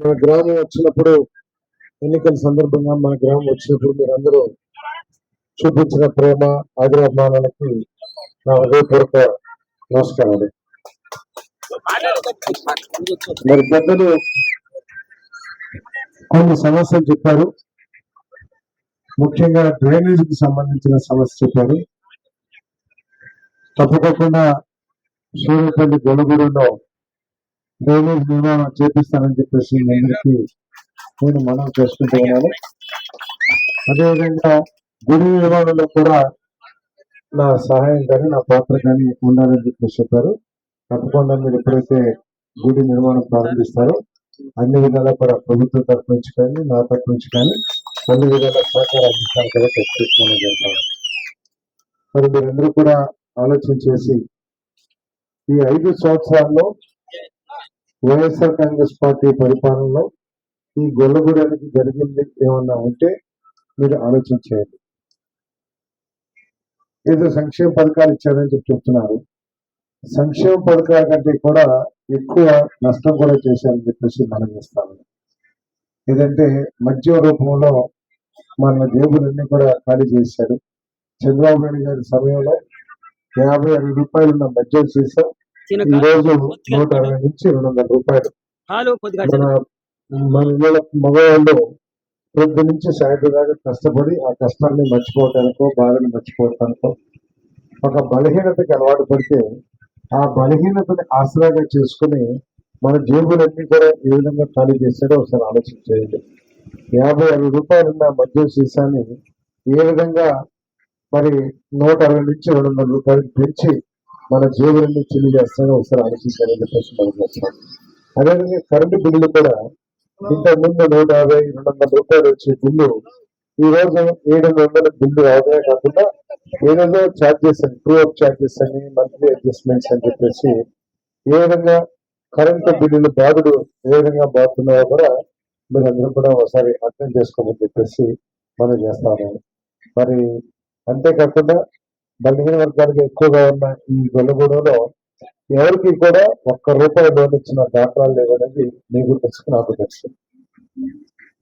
మన గ్రామం వచ్చినప్పుడు ఎన్నికల సందర్భంగా మన గ్రామం వచ్చినప్పుడు మీరందరూ చూపించిన ప్రేమ ఆగ్రహమానాలకి నా హృదయపూర్వక నమస్కారాలు మరి పెద్దలు కొన్ని సమస్యలు చెప్పారు. ముఖ్యంగా డ్రైనేజీకి సంబంధించిన సమస్య చెప్పారు. తప్పకుండా సూర్యపల్లి గొడగూడలో డ్రైనేజ్ నిర్మాణం చేపిస్తానని చెప్పేసి మీ నేను మనం చేసుకుంటూ ఉన్నాను. అదేవిధంగా గుడి నిర్మాణంలో కూడా నా సహాయం కానీ నా పాత్ర కానీ ఉండాలని చెప్పేసి చెప్పారు. తప్పకుండా మీరు ఎప్పుడైతే గుడి నిర్మాణం ప్రారంభిస్తారో అన్ని విధాలా కూడా ప్రభుత్వం తరఫు నుంచి కానీ నా తరఫు నుంచి కానీ అన్ని విధాల సహకారం అందిస్తాను కదా ప్రత్యేకంగా మరి మీరందరూ కూడా ఆలోచన చేసి ఈ ఐదు సంవత్సరాల్లో వైఎస్ఆర్ కాంగ్రెస్ పార్టీ పరిపాలనలో ఈ గొల్లగూడానికి జరిగింది ఏమన్నా ఉంటే మీరు ఆలోచించేయండి ఏదో సంక్షేమ పథకాలు ఇచ్చారని చెప్పి చెప్తున్నారు. సంక్షేమ పథకాల కంటే కూడా ఎక్కువ నష్టం కూడా చేశారని చెప్పేసి మనం చేస్తాము. ఏదంటే మద్యం రూపంలో మన జేబులన్నీ కూడా ఖాళీ చేశారు. చంద్రబాబు నాయుడు గారి సమయంలో యాభై అరవై రూపాయలు ఉన్న మద్యం సీసా నూట అరవై నుంచి రెండు వందల రూపాయలు. మన మగవాళ్ళు నుంచి సాయంత్రం దాకా కష్టపడి ఆ కష్టాన్ని మర్చిపోవటానికో బాధని మర్చిపోవటానికో ఒక బలహీనతకి అలవాటు పడితే ఆ బలహీనతని ఆసరాగా చేసుకుని మన జేబులన్నీ కూడా ఏ విధంగా ఖాళీ చేశాడో ఒకసారి ఆలోచన చేయండి. యాభై అరవై రూపాయలు ఉన్న మద్యం సీసాని ఏ విధంగా మరి నూట అరవై నుంచి రెండు వందల రూపాయలు పెంచి మన జేబులన్నీ చిల్లి చేస్తాడో ఒకసారి ఆలోచించాలని చెప్పేసి మనం చేస్తాం. అదేవిధంగా కరెంటు బిల్లులు కూడా ఇంతకు ముందు నూట యాభై రెండు వందల రూపాయలు వచ్చే బిల్లు ఈ రోజు ఏడు వందల బిల్లు ఆదాయం కాకుండా ఏదేదో ఛార్జెస్ అని ట్రూ అప్ ఛార్జెస్ అని మంత్లీ అడ్జస్ట్మెంట్స్ అని చెప్పేసి ఏ విధంగా కరెంటు బిల్లులు బాధుడు ఏ విధంగా బాగుతున్నాయో కూడా మీరందరూ కూడా ఒకసారి అర్థం చేసుకోమని చెప్పేసి మనం చేస్తాము. మరి అంతేకాకుండా బలహీన వర్గాలకు ఎక్కువగా ఉన్న ఈ గొల్లగూడలో ఎవరికి కూడా ఒక్క రూపాయి లోన్ ఇచ్చిన దాఖలాలు లేవనేది మీకు తెలుసు నాకు తెలుసు.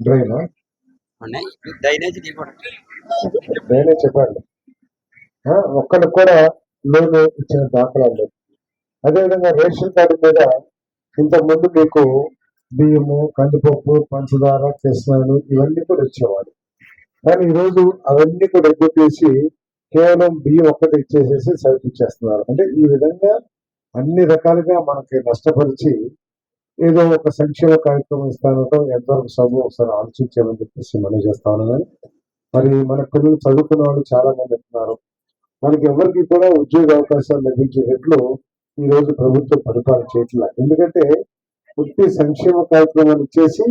డ్రైనా నేనే చెప్పండి ఒక్కరికి కూడా లోన్ ఇచ్చిన దాఖలాలు లేవు. అదేవిధంగా రేషన్ కార్డు మీద ఇంతకుముందు మీకు బియ్యము కందిపప్పు పంచదార కిసనాలు ఇవన్నీ కూడా ఇచ్చేవాడు కానీ ఈరోజు అవన్నీ కూడా ఎగ్గొట్టేసి కేవలం బియ్యం ఒక్కటి ఇచ్చేసేసి సరిపించేస్తున్నారు అంటే ఈ విధంగా అన్ని రకాలుగా మనకి నష్టపరిచి ఏదో ఒక సంక్షేమ కార్యక్రమం ఇస్తానటం ఎంతవరకు సభ ఒకసారి ఆలోచించామని చెప్పేసి మనం చేస్తాను ఉన్నాను మరి మన పిల్లలు చదువుకున్న వాళ్ళు చాలా మంది ఉన్నారు. మనకి ఎవరికి కూడా ఉద్యోగ అవకాశాలు లభించేటట్లు ఈ రోజు ప్రభుత్వం పరిపాలన చేయట్లేదు ఎందుకంటే పూర్తి సంక్షేమ కార్యక్రమాలు ఇచ్చేసి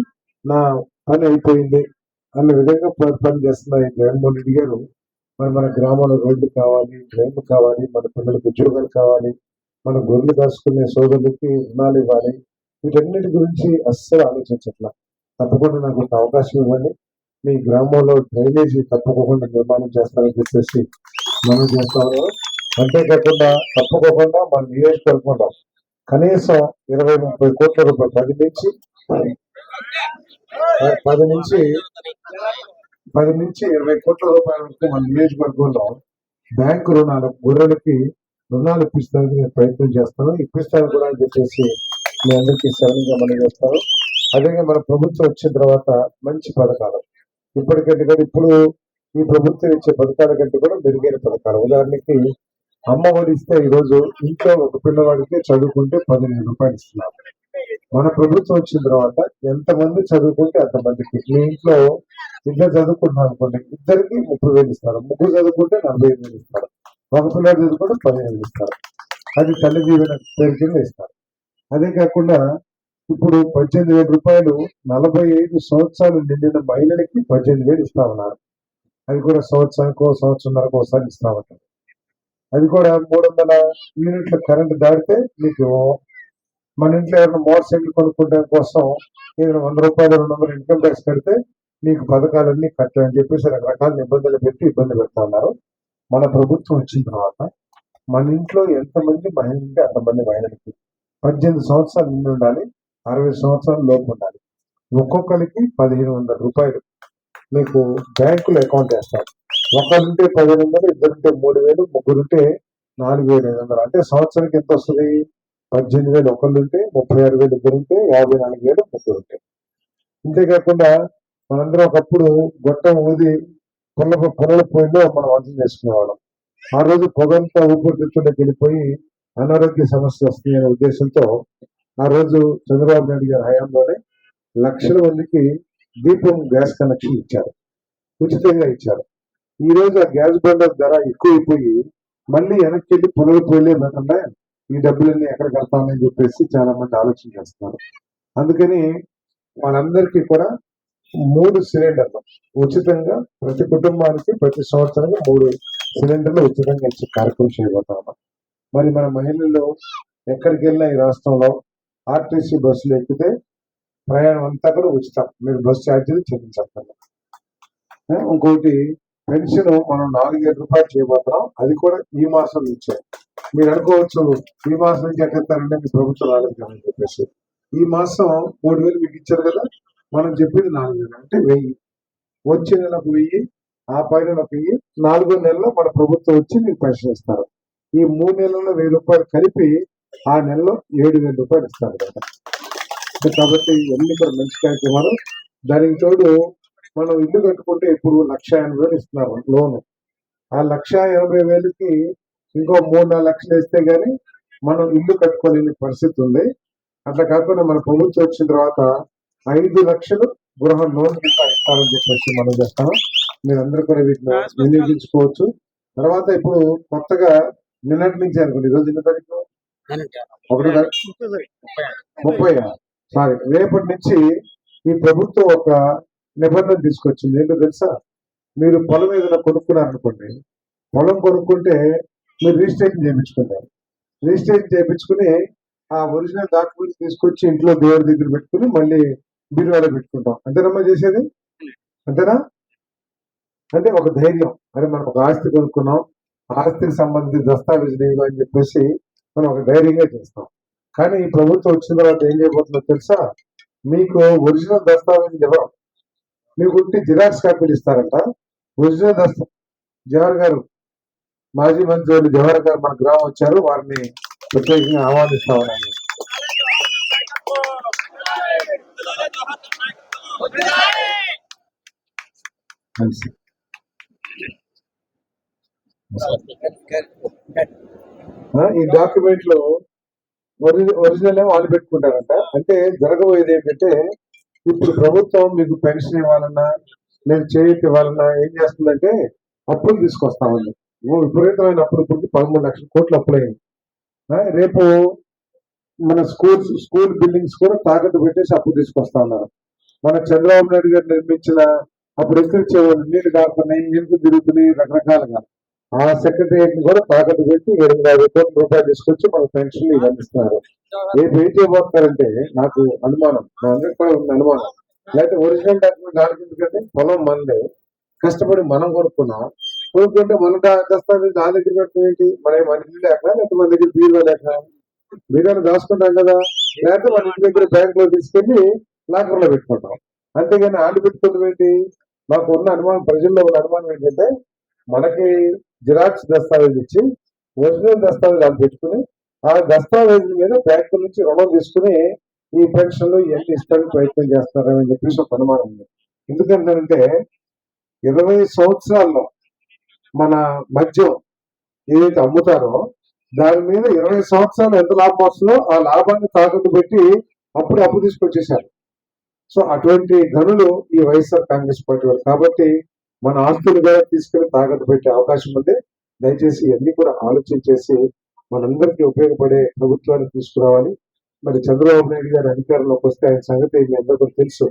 నా పని అయిపోయింది అన్న విధంగా పని చేస్తున్న జగన్మోహన్ రెడ్డి గారు మరి మన గ్రామంలో రోడ్లు కావాలి డ్రైన్లు కావాలి మన పిల్లలకు ఉద్యోగాలు కావాలి మన గొర్రెలు కాసుకునే సోదరులకి రుణాలు ఇవ్వాలి. వీటన్నిటి గురించి అస్సలు ఆలోచించట్లా. తప్పకుండా నాకు ఒక అవకాశం ఇవ్వండి. మీ గ్రామంలో డ్రైనేజీ తప్పకోకుండా నిర్మాణం చేస్తారని చెప్పేసి మనం చేస్తాము అంతేకాకుండా తప్పకోకుండా మన నియోజకవర్గంలో కనీసం ఇరవై ముప్పై కోట్ల రూపాయలు పది నుంచి పది నుంచి పది నుంచి ఇరవై కోట్ల రూపాయల వరకు మన నియోజకవర్గంలో బ్యాంకు రుణాలు గొర్రెలకి రుణాలు ఇప్పిస్తానికి నేను ప్రయత్నం చేస్తాను. ఇప్పిస్తాను కూడా అని చెప్పేసి మీ అందరికీ సరళంగా మనం చేస్తాను. అదేగా మన ప్రభుత్వం వచ్చిన తర్వాత మంచి పథకాలు. ఇప్పటికంటే కూడా ఇప్పుడు ఈ ప్రభుత్వం ఇచ్చే పథకాల కంటే కూడా మెరుగైన పథకాలు. ఉదాహరణకి అమ్మ ఒడిస్తే ఇస్తే ఈ రోజు ఇంట్లో ఒక పిల్లవాడికి చదువుకుంటే పదిహేను రూపాయలు ఇస్తున్నారు. మన ప్రభుత్వం వచ్చిన తర్వాత ఎంతమంది చదువుకుంటే అంతమందికి మీ ఇంట్లో ఇద్దరు చదువుకుంటున్నారు అనుకోండి ఇద్దరికి ముప్పై వేలు ఇస్తారు. ముగ్గురు చదువుకుంటే నలభై ఐదు వేలు ఇస్తారు. ఒక పిల్లలు చదువుకుంటే పదిహేను ఇస్తారు. అది తల్లి జీవన పేరు కింద ఇస్తారు. అదే కాకుండా ఇప్పుడు పద్దెనిమిది వేల రూపాయలు నలభై ఐదు సంవత్సరాలు నిండిన మహిళలకి పద్దెనిమిది వేలు ఇస్తా ఉన్నారు. అది కూడా సంవత్సరానికో సంవత్సరంన్నరకు ఒకసారి ఇస్తా ఉంటారు. అది కూడా మూడు వందల యూనిట్ల కరెంట్ దాటితే మీకు మన ఇంట్లో ఏమైనా మోటార్ సైకిల్ కొనుక్కోవడం కోసం ఏదైనా వంద రూపాయలు రెండు వందలు ఇన్కమ్ ట్యాక్స్ కడితే మీకు పథకాలన్నీ కట్టాలని చెప్పేసి రకరకాల నిబంధనలు పెట్టి ఇబ్బంది పెడతా ఉన్నారు. మన ప్రభుత్వం వచ్చిన తర్వాత మన ఇంట్లో ఎంతమంది మహిళలు ఉంటే అంతమంది మహిళలకి పద్దెనిమిది సంవత్సరాలు నిండి ఉండాలి అరవై సంవత్సరాల లోపు ఉండాలి. ఒక్కొక్కరికి పదిహేను వందల రూపాయలు మీకు బ్యాంకులో అకౌంట్ వేస్తారు. ఒకరుంటే పదిహేను వందలు ఇద్దరుంటే మూడు వేలు ముగ్గురుంటే నాలుగు వేల ఐదు వందలు. అంటే సంవత్సరానికి ఎంత వస్తుంది? పద్దెనిమిది వేలు ఒకళ్ళుంటే ముప్పై ఆరు వేలు ఇద్దరుంటే యాభై నాలుగు వేలు ముగ్గురుంటే. అంతేకాకుండా మనందరం ఒకప్పుడు గొట్టం ఊది పుల్ల పుల్లల పొయ్యిలో మనం వంటలు చేసుకునేవాళ్ళం. ఆ రోజు పొగంతా ఊపిరితిత్తులకు వెళ్ళిపోయి అనారోగ్య సమస్య వస్తుంది అనే ఉద్దేశంతో ఆ రోజు చంద్రబాబు నాయుడు గారి హయాంలోనే లక్షల మందికి దీపం గ్యాస్ కనెక్షన్ ఇచ్చారు. ఉచితంగా ఇచ్చారు. ఈ రోజు ఆ గ్యాస్ బండర్ ధర ఎక్కువైపోయి మళ్ళీ వెనక్కి వెళ్ళి పొలలు పోయలేకుండా ఈ డబ్బులన్నీ ఎక్కడ కడతామని చెప్పేసి చాలా మంది ఆలోచన చేస్తున్నారు. అందుకని మనందరికీ కూడా మూడు సిలిండర్లు ఉచితంగా ప్రతి కుటుంబానికి ప్రతి సంవత్సరం మూడు సిలిండర్లు ఉచితంగా ఇచ్చే కార్యక్రమం చేయబోతున్నాం మరి మన మహిళలు ఎక్కడికి వెళ్ళినా ఈ రాష్ట్రంలో ఆర్టీసీ బస్సులు ఎక్కితే ప్రయాణం అంతా కూడా ఉచితం. మీరు బస్సు ఛార్జీలు చెల్లించాలి ఇంకోటి పెన్షన్ మనం నాలుగేడు రూపాయలు చేయబోతున్నాం. అది కూడా ఈ మాసం నుంచే. మీరు అనుకోవచ్చు ఈ మాసం నుంచి ఎట్టేస్తారంటే మీ ప్రభుత్వం రాలేదు కదా అని చెప్పేసి. ఈ మాసం మూడు వేలు మీకు ఇచ్చారు కదా మనం చెప్పింది నాలుగు వేలు అంటే వెయ్యి. వచ్చే నెలకు వెయ్యి ఆ పైన ఒక వెయ్యి నాలుగో నెలలో మన ప్రభుత్వం వచ్చి మీకు పెన్షన్ ఇస్తారు. ఈ మూడు నెలల్లో వెయ్యి రూపాయలు కలిపి ఆ నెలలో ఏడు వేల రూపాయలు ఇస్తారు కదా. కాబట్టి ఇవన్నీ కూడా మంచి కార్యక్రమాలు. దానికి తోడు మనం ఇల్లు కట్టుకుంటే ఇప్పుడు లక్ష ఎనభై వేలు ఇస్తున్నారు లోను. ఆ లక్ష ఎనభై వేలకి ఇంకో మూడు నాలుగు లక్షలు వేస్తే గానీ మనం ఇల్లు కట్టుకోలేని పరిస్థితి ఉంది. అట్లా కాకుండా మన ప్రభుత్వం వచ్చిన తర్వాత ఐదు లక్షలు గృహ లోన్ కింద ఇస్తారని చెప్పేసి మనం చేస్తాం. మీరందరూ కూడా వీటిని వినియోగించుకోవచ్చు. తర్వాత ఇప్పుడు కొత్తగా నిన్నటి నుంచి అనుకోండి. ఈరోజు ఎన్ని తారీఖు? ఒకటి ముప్పై సారీ. రేపటి నుంచి ఈ ప్రభుత్వం ఒక నిబంధన తీసుకొచ్చింది. ఏంటో తెలుసా? మీరు పొలం ఏదైనా కొనుక్కున్నారనుకోండి పొలం కొనుక్కుంటే మీరు రిజిస్ట్రేషన్ చేయించుకుంటారు. రిజిస్ట్రేషన్ చేయించుకుని ఆ ఒరిజినల్ డాక్యుమెంట్స్ తీసుకొచ్చి ఇంట్లో దేవుడి దగ్గర పెట్టుకుని మళ్ళీ బీరువాలో పెట్టుకుంటాం. అంతేనమ్మా చేసేది? అంతేనా? అంటే ఒక ధైర్యం. అరే మనం ఒక ఆస్తి కొనుక్కున్నాం. ఆస్తికి సంబంధించిన దస్తావేజు ఇవి అని చెప్పేసి మనం ఒక ధైర్యంగా చేస్తాం. కానీ ఈ ప్రభుత్వం వచ్చిన తర్వాత ఏం చేయబోతుందో తెలుసా? మీకు ఒరిజినల్ దస్తావేజులు ఇవ్వడం మీకు ఉంటే జిరాక్స్ కాపీలు ఇస్తారంట. ఒరిజినల్ దస్తా జవహర్ గారు మాజీ మంత్రి జవహర్ గారు మన గ్రామం వచ్చారు. వారిని ప్రత్యేకంగా ఆహ్వానిస్తా ఉన్నాను. ఈ డాక్యుమెంట్లో ఒరిజినల్ ఏమో వాళ్ళు పెట్టుకుంటారంట అంటే జరగబోయేది ఏంటంటే ఇప్పుడు ప్రభుత్వం మీకు పెన్షన్ ఇవ్వాలన్నా నేను చేయటం ఇవ్వాలన్నా ఏం చేస్తుందంటే అప్పులు తీసుకొస్తామండి. ఉంది విపరీతమైన అప్పులు ఇప్పుడు పదమూడు లక్షల కోట్లు అప్పులైంది రేపు మన స్కూల్స్ స్కూల్ బిల్డింగ్స్ కూడా తాకట్టు పెట్టేసి అప్పు తీసుకొస్తా ఉన్నారు. మన చంద్రబాబు నాయుడు గారు నిర్మించిన అప్పుడు ఎక్కించేవాళ్ళు నీళ్ళు కాకుండా నీళ్ళు తిరుగుతున్నాయి రకరకాలుగా. ఆ సెక్రటరియట్ కూడా తాకట్టు పెట్టి ఎనిమిది యాభై కోట్ల రూపాయలు తీసుకొచ్చి మన పెన్షన్లు ఇవి రేపు ఏం చేయబోతున్నారంటే నాకు అనుమానం. నా అందరికి కూడా ఉంది అనుమానం. లేకపోతే ఒరిజినల్ డాక్యుమెంట్ దానికి ఎందుకంటే పొలం మందే. కష్టపడి మనం కొనుక్కున్నాం. కొనుక్కుంటే మన దా- దస్తావేజ్ నా దగ్గర పెట్టడం ఏంటి మన మన ఇల్లు లేక లేకపోతే మన దగ్గర బీరువా లేక? బీరువాలో దాచుకుంటాం కదా. లేకపోతే మన ఇంటి దగ్గర బ్యాంక్లో తీసుకెళ్ళి లాకర్లో పెట్టుకుంటాం. అంతేగాని ఆడు పెట్టుకోవడం ఏంటి? మాకు ఉన్న అనుమానం ప్రజల్లో ఉన్న అనుమానం ఏంటంటే మనకి జిరాక్స్ దస్తావేజ్ ఇచ్చి ఒరిజినల్ దస్తావేజ్ అది పెట్టుకుని ఆ దస్తావేజ్ మీద బ్యాంకు నుంచి రుణం తీసుకుని ఈ పెన్షన్లు ఇవన్నీ ఇస్తానికి ప్రయత్నం చేస్తారని చెప్పేసి ఒక అనుమానం ఉంది. ఎందుకంటే ఇరవై సంవత్సరాల్లో మన మద్యం ఏదైతే అమ్ముతారో దాని మీద ఇరవై సంవత్సరాలు ఎంత లాభం వస్తుందో ఆ లాభాన్ని తాకట్టు పెట్టి అప్పుడు అప్పు తీసుకొచ్చేసారు సో అటువంటి గనులు ఈ వైఎస్ఆర్ కాంగ్రెస్ పార్టీ వారు కాబట్టి మన ఆస్తులు కూడా తీసుకుని తాకట్టు పెట్టే అవకాశం ఉంది. దయచేసి ఇవన్నీ కూడా ఆలోచన చేసి మనందరికీ ఉపయోగపడే ప్రభుత్వాన్ని తీసుకురావాలి. మరి చంద్రబాబు నాయుడు గారు అధికారంలోకి వస్తే ఆయన సంగతి మీ అందరికీ తెలుసు.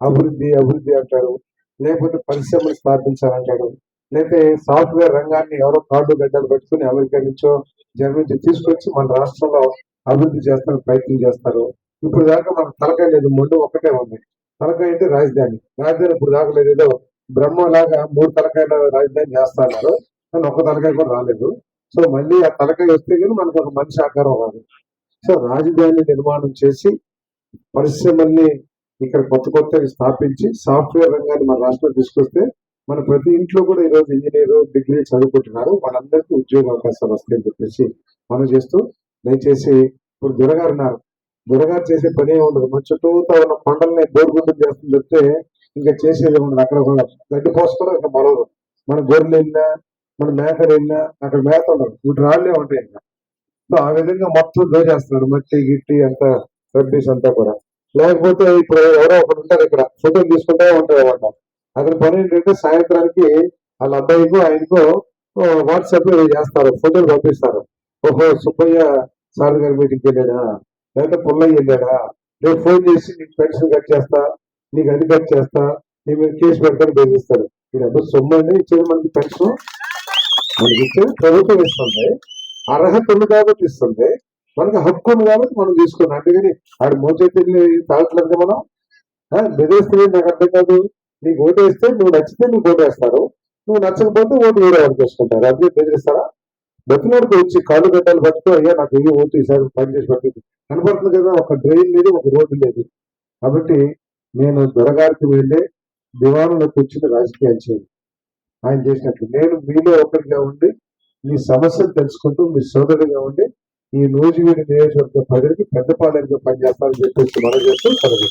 అభివృద్ధి అభివృద్ధి అంటారు. లేకపోతే పరిశ్రమలు స్థాపించాలంటాడు లేకపోతే సాఫ్ట్వేర్ రంగాన్ని ఎవరో కార్డు గడ్డలు పెట్టుకుని అమెరికా నుంచో జర్మనీ నుంచి తీసుకొచ్చి మన రాష్ట్రంలో అభివృద్ధి చేస్తానికి ప్రయత్నం చేస్తారు. ఇప్పుడు దాకా మనకు తలకాయ లేదు ముందు ఒకటే ఉంది. తలకాయ అంటే రాజధాని. రాజధాని ఇప్పుడు దాకా లేదు ఏదో బ్రహ్మ లాగా మూడు తలకాయల రాజధాని చేస్తున్నారు. కానీ ఒక్క తలకాయ కూడా రాలేదు. సో మళ్ళీ ఆ తలకాయ వస్తే కానీ మనకు ఒక మనిషి ఆకారం రాదు. సో రాజధాని నిర్మాణం చేసి పరిశ్రమల్ని ఇక్కడ కొత్త కొత్తవి స్థాపించి సాఫ్ట్వేర్ రంగాన్ని మన రాష్ట్రంలో తీసుకొస్తే మన ప్రతి ఇంట్లో కూడా ఈరోజు ఇంజనీర్ డిగ్రీ చదువుకుంటున్నారు. వాళ్ళందరికీ ఉద్యోగ అవకాశాలు వస్తాయని చెప్పేసి మనం చేస్తూ దయచేసి ఇప్పుడు దొరగారు ఉన్నారు దొరగారు చేసే పని ఏమి ఉండదు మన చుట్టూతో ఉన్న కొండల్ని బోరుగుడ్డు చేస్తుంది చెప్తే ఇంకా చేసేది ఉండదు అక్కడ గడ్డి పోసుకోవడం ఇంకా మొలవదు మన గొర్రెలు వెళ్ళినా మన మేకలు వెళ్ళినా అక్కడ మేత ఉండదు. ఇప్పుడు రాళ్ళే ఉంటాయి ఇంకా? సో ఆ విధంగా మొత్తం దోచేస్తున్నాడు మట్టి గిట్టి అంతా రబ్బీస్ అంతా కూడా. లేకపోతే ఇప్పుడు ఎవరో ఒకటి ఉంటారు ఇక్కడ. ఫోటోలు తీసుకుంటే ఉంటారు అనమాట అతని పని ఏంటంటే సాయంత్రానికి వాళ్ళ అబ్బాయికు ఆయనకో వాట్సాప్లో చేస్తారు. ఫోటోలు పంపిస్తారు. ఓహో సుబ్బయ్య సార్ గారి మీటింగ్కి వెళ్ళాడా? లేకపోతే పుల్లయ్య వెళ్ళాడా? రేపు ఫోన్ చేసి నీకు పెన్షన్ కట్ చేస్తా. నీకు అది కట్ చేస్తా నీ మీద కేసు పెడతాను బెదిరిస్తాడు. ఇది సొమ్ము అంటే ఇచ్చేది మనకి పెన్షన్ మనకి ఇచ్చేది ప్రభుత్వం ఇస్తుంది అర్హత ఉంది కాబట్టి ఇస్తుంది మనకి హక్కు ఉంది కాబట్టి మనం తీసుకున్నాం. అందుకని ఆడు మోచేతి తాగట్లేదు మనం? ఆ, బెదిరిస్తే నాకు అర్థం కాదు. నీకు ఓటు వేస్తే నువ్వు నచ్చితే నీకు ఓటు వేస్తారు నువ్వు నచ్చకపోతే ఓటు వేరే వాళ్ళు చేసుకుంటారు. అదే బెదిరిస్తారా? బతిలాడికి వచ్చి కాళ్ళు గడ్డలు పట్టుకో అయ్యా నాకు ఏ ఓటు ఈసారి పని చేసి పట్టింది. కనపడుతుంది కదా ఒక డ్రైన్ లేదు ఒక రోడ్డు లేదు. కాబట్టి నేను దొరగారికి వెళ్ళే దివాణంలో కూర్చుని రాజకీయాలు చేయండి ఆయన చేసినట్లు. నేను మీలో ఒకరిగా ఉండి మీ సమస్యలు తెలుసుకుంటూ మీ సోదరుడిగా ఉండి ఈ నూజివీడి నియోజకవర్గ ప్రజలకి పెద్దపాలెంగా పనిచేస్తానని చెప్పేసి మనం చేస్తూ సెలవు